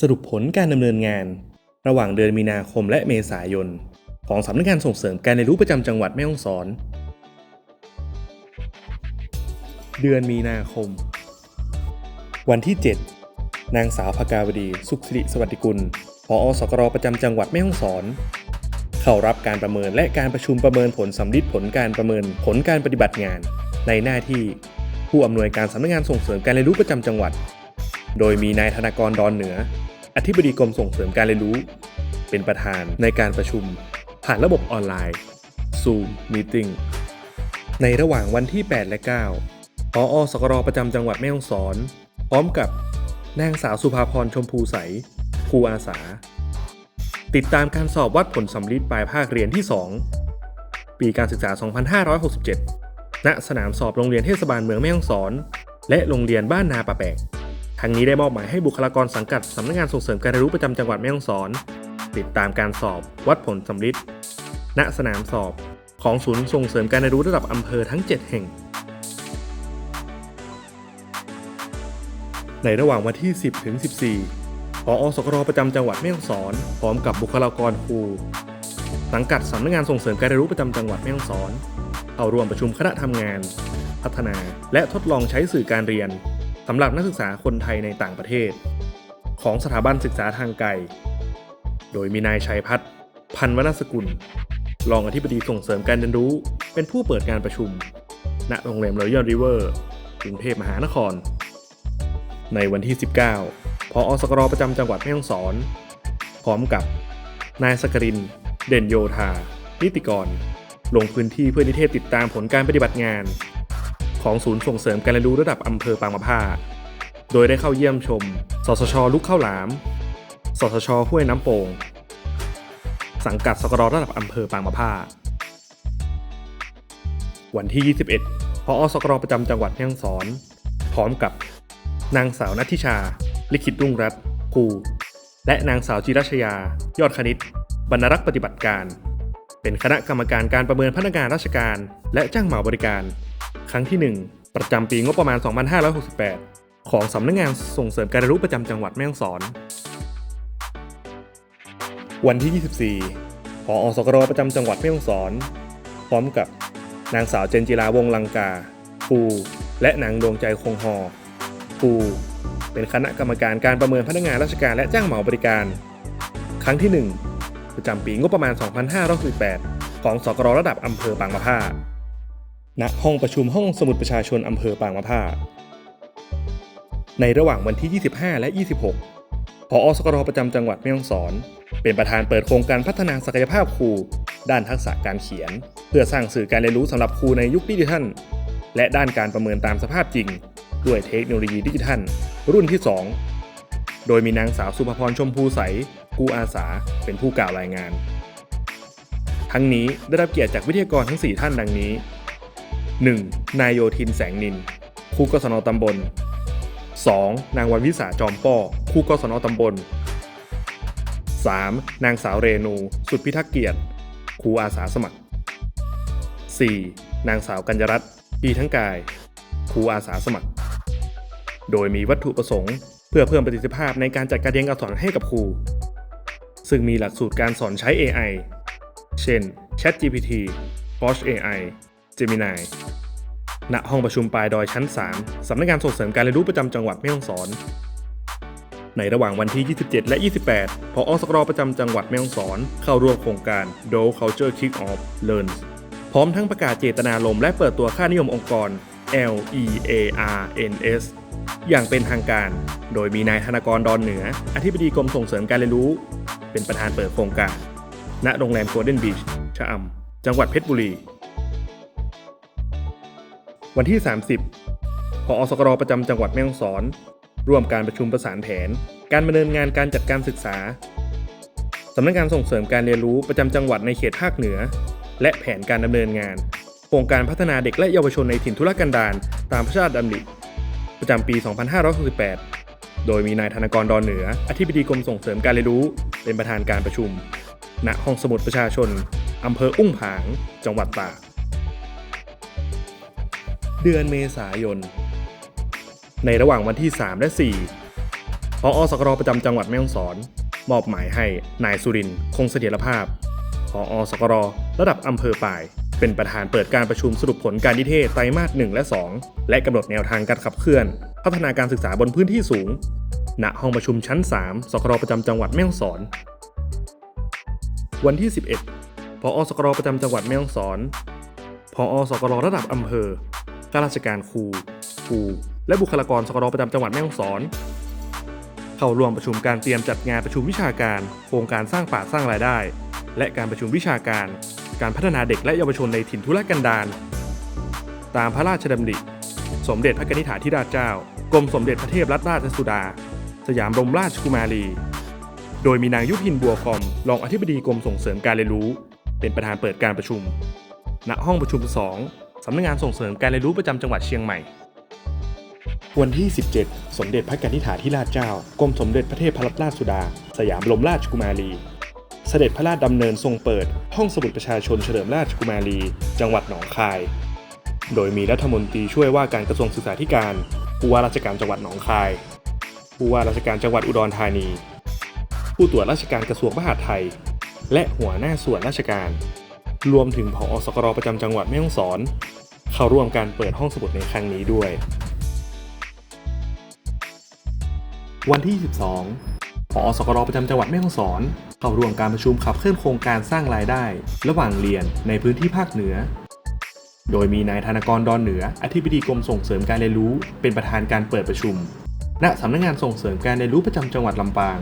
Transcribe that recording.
สรุปผลการดำเนินงาน ระหว่างเดือนมีนาคมและเมษายน ของสำนักงานส่งเสริมการเรียนรู้ประจำจังหวัดแม่ฮ่องสอน เดือนมีนาคม วันที่ 7 นางสาวภกาวดี สุขสิริสวัสดิกุลผอสกรประจำจังหวัดแม่ฮ่องสอน เข้ารับการประเมินและการประชุมประเมินผลสำลิดผลการประเมินผลการปฏิบัติงาน ในหน้าที่ผู้อำนวยการสำนักงานส่งเสริมการเรียนรู้ประจำจังหวัด โดยมีนายธนากรดอนเหนือ อธิบดีกรมส่งเสริมการเรียนรู้ เป็นประธานในการประชุม ผ่านระบบออนไลน์ Zoom Meeting ในระหว่างวันที่ 8 และ 9พอสกรประจำจังหวัดแม่ฮ่องสอน พร้อมกับนางสาวสุภาพรชมพูใสครูอาสา ติดตามการสอบวัดผลสำลิดปลายภาคเรียนที่ 2 ปีการศึกษา 2567 ณ สนามสอบโรงเรียนเทศบาลเมืองแม่ฮ่องสอน และโรงเรียนบ้านนาป่าแปก ทั้งนี้ได้มอบหมายให้บุคลากรสังกัดสำนักงานส่งเสริมการเรียนรู้ประจำจังหวัดแม่ฮ่องสอน ติดตามการสอบ วัดผลสำลิดณสนามสอบ ของศูนย์ส่งเสริมการเรียนรู้ระดับอำเภอทั้ง 7 แห่ง ในระหว่างวันที่ 10 ถึง 14พออสกรประจำจังหวัดแม่ฮ่องสอน พร้อมกับบุคลากรครูสังกัดสำนักงานส่งเสริมการเรียนรู้ประจำจังหวัดแม่ฮ่องสอน เข้าร่วมประชุมคณะทำงาน พัฒนาและทดลองใช้สื่อการเรียน สำหรับนักศึกษาคนไทยในต่างประเทศ ของสถาบันศึกษาทางไกล โดยมีนายชัยพัฒน์พันวรรณสกุล รองอธิบดีส่งเสริมการเรียนรู้ เป็นผู้เปิดการประชุม ณโรงแรมรอยัลริเวอร์กรุงเทพมหานคร ในวันที่ 19 พออสกรประจำจังหวัดแม่ฮ่องสอน พร้อมกับ นายสกริน เด่นโยธานิติกร ลงพื้นที่เพื่อนิเทศติดตามผลการปฏิบัติงาน ของศูนย์ส่งเสริมการเรียนรู้ระดับอำเภอปางมะผ้า โดยได้เข้าเยี่ยมชม สสชลุกข้าวหลาม สสชห้วยน้ำโป่ง สังกัดสกรระดับอำเภอปางมะผ้า วันที่ 21พออสกรประจำจังหวัดแม่ฮ่องสอน พร้อมกับ นางสาวนัทธิชา ลิขิตรุ่งรัตน์ครู และนางสาวจิรัชยา ยอดคณิต บรรณรักษ์ปฏิบัติการเป็นคณะกรรมการการประเมินพนักงานราชการ และจ้างเหมาบริการ ครั้งที่ 1 ประจำปีงบประมาณ 2568 ของสำนักงานส่งเสริมการเรียนรู้ประจำจังหวัดแม่ฮ่องสอน วันที่ 24พออสกรประจำจังหวัดแม่ฮ่องสอน พร้อมกับนางสาวเจนจิราวงลังกาครูและนางดวงใจคงหอครูเป็นคณะกรรมการการประเมินพนักงานราชการและจ้างเหมาบริการ ครั้งที่ 1 ประจำปีงบประมาณ 2568 ของสกรระดับอำเภอปางมะผ้า ณห้องประชุมห้องสมุดประชาชนอำเภอปางมะผ้า ในระหว่างวันที่ 25 และ 26พอสกรประจำจังหวัดแม่ฮ่องสอน เป็นประธานเปิดโครงการพัฒนาศักยภาพครู ด้านทักษะการเขียน เพื่อสร้างสื่อการเรียนรู้สำหรับครูในยุคดิจิทัล และด้านการประเมินตามสภาพจริง ด้วยเทคโนโลยีดิจิทัล รุ่นที่ 2 โดยมีนางสาวสุภพรชมพูใสครูอาสาเป็นผู้กล่าวรายงาน ทั้งนี้ได้รับเกียรติจากวิทยากรทั้ง 4 ท่านดังนี้ 1. นายโยธินแสงนินครูกศนตำบล 2. นางวันวิสาจอมป้อครูกศนตำบล 3. นางสาวเรนู สุดพิทักษ์เกียรติ ครูอาสาสมัคร 4. นางสาวกัญญรัตน์ปีทั้งกาย ครูอาสาสมัคร โดยมีวัตถุประสงค์ เพื่อเพิ่มประสิทธิภาพในการจัดการเรียนการสอนให้กับครู ซึ่งมีหลักสูตรการสอนใช้ AI เช่น ChatGPT Bosch AI Gemini ณห้องประชุมปลายดอยชั้น 3 สำนักงานส่งเสริมการเรียนรู้ประจำจังหวัดแม่ฮ่องสอน ในระหว่างวันที่ 27 และ 28 พออสกรประจำจังหวัดแม่ฮ่องสอน เข้าร่วมโครงการ Do Culture Kick Off Learn พร้อมทั้งประกาศเจตนารมณ์และเปิดตัวค่านิยมองค์กร L E A R N S อย่างเป็นทางการ โดยมีนายธนากรดอนเหนือ อธิบดีกรมส่งเสริมการเรียนรู้ เป็นประธานเปิดโครงการ ณ โรงแรมโกลเด้นบีช ชะอำ จังหวัดเพชรบุรี วันที่ 30พออสกรประจำจังหวัดแม่ฮ่องสอน ร่วมการประชุมประสานแผน การดำเนินงานการจัดการศึกษาสำนักงานส่งเสริมการเรียนรู้ประจำจังหวัดในเขตภาคเหนือ และแผนการดำเนินงาน โครงการพัฒนาเด็กและเยาวชนในถิ่นทุรกันดารตามพระราชดำริประจำปี 2568 โดยมีนายธนกรดอนเหนือ อธิบดีกรมส่งเสริมการเรียนรู้ เป็นประธานการประชุม ณ ห้องสมุดประชาชน อำเภออุ้งผาง จังหวัดตาก เดือนเมษายน ในระหว่างวันที่ 3 และ 4 พออสกรประจำจังหวัดแม่ฮ่องสอน มอบหมายให้นายสุรินคงเสถียรภาพ พออสกรระดับอำเภอป่าย เป็นประธานเปิดการประชุมสรุปผลการนิเทศไตรมาส 1 และ 2 และกำหนดแนวทางการขับเคลื่อน พัฒนาการศึกษาบนพื้นที่สูง ณ ห้องประชุมชั้น 3 สกรประจำจังหวัดแม่ฮ่องสอน วันที่ 11พออสกรประจำจังหวัดแม่ฮ่องสอน พออสกรระดับอำเภอ ข้าราชการครูครูและบุคลากรสกรประจำจังหวัดแม่ฮ่องสอน เข้าร่วมประชุมการเตรียมจัดงานประชุมวิชาการ โครงการสร้างป่าสร้างรายได้ และการประชุมวิชาการ การพัฒนาเด็กและเยาวชนในถิ่นทุรกันดารตามพระราชดำริ สมเด็จพระนิธิถาธิราชเจ้ากรมสมเด็จพระเทพรัตนราชสุดา สยามบรมราชกุมารี โดยมีนางยุพินบัวคอมรองอธิบดีกรมส่งเสริมการเรียนรู้ เป็นประธานเปิดการประชุม ณห้องประชุม 2 สำนักงานส่งเสริมการเรียนรู้ประจำจังหวัดเชียงใหม่ วันที่ 17 สมเด็จพระกนิษฐาธิราชเจ้ากรมสมเด็จพระเทพรัตนราชสุดา สยามบรมราชกุมารี เสด็จพระราชดำเนินทรงเปิด ห้องสมุดประชาชนเฉลิมราชกุมารี จังหวัดหนองคาย โดยมีรัฐมนตรีช่วยว่าการกระทรวงศึกษาธิการผู้ว่าราชการจังหวัดหนองคายผู้ว่าราชการจังหวัดอุดรธานี ผู้ตรวจราชการกระทรวงมหาดไทย และหัวหน้าส่วนราชการ รวมถึงผอสกรประจำจังหวัดแม่ฮ่องสอน เข้าร่วมการเปิดห้องสมุดในครั้งนี้ด้วย วันที่12ผอสกรประจำจังหวัดแม่ฮ่องสอน เข้าร่วมการประชุมขับเคลื่อนโครงการสร้างรายได้ ระหว่างเรียนในพื้นที่ภาคเหนือ โดยมีนายธนกรดอนเหนือ อธิบดีกรมส่งเสริมการเรียนรู้ เป็นประธานการเปิดประชุม ณสำนักงานส่งเสริมการเรียนรู้ประจำจังหวัดลำปาง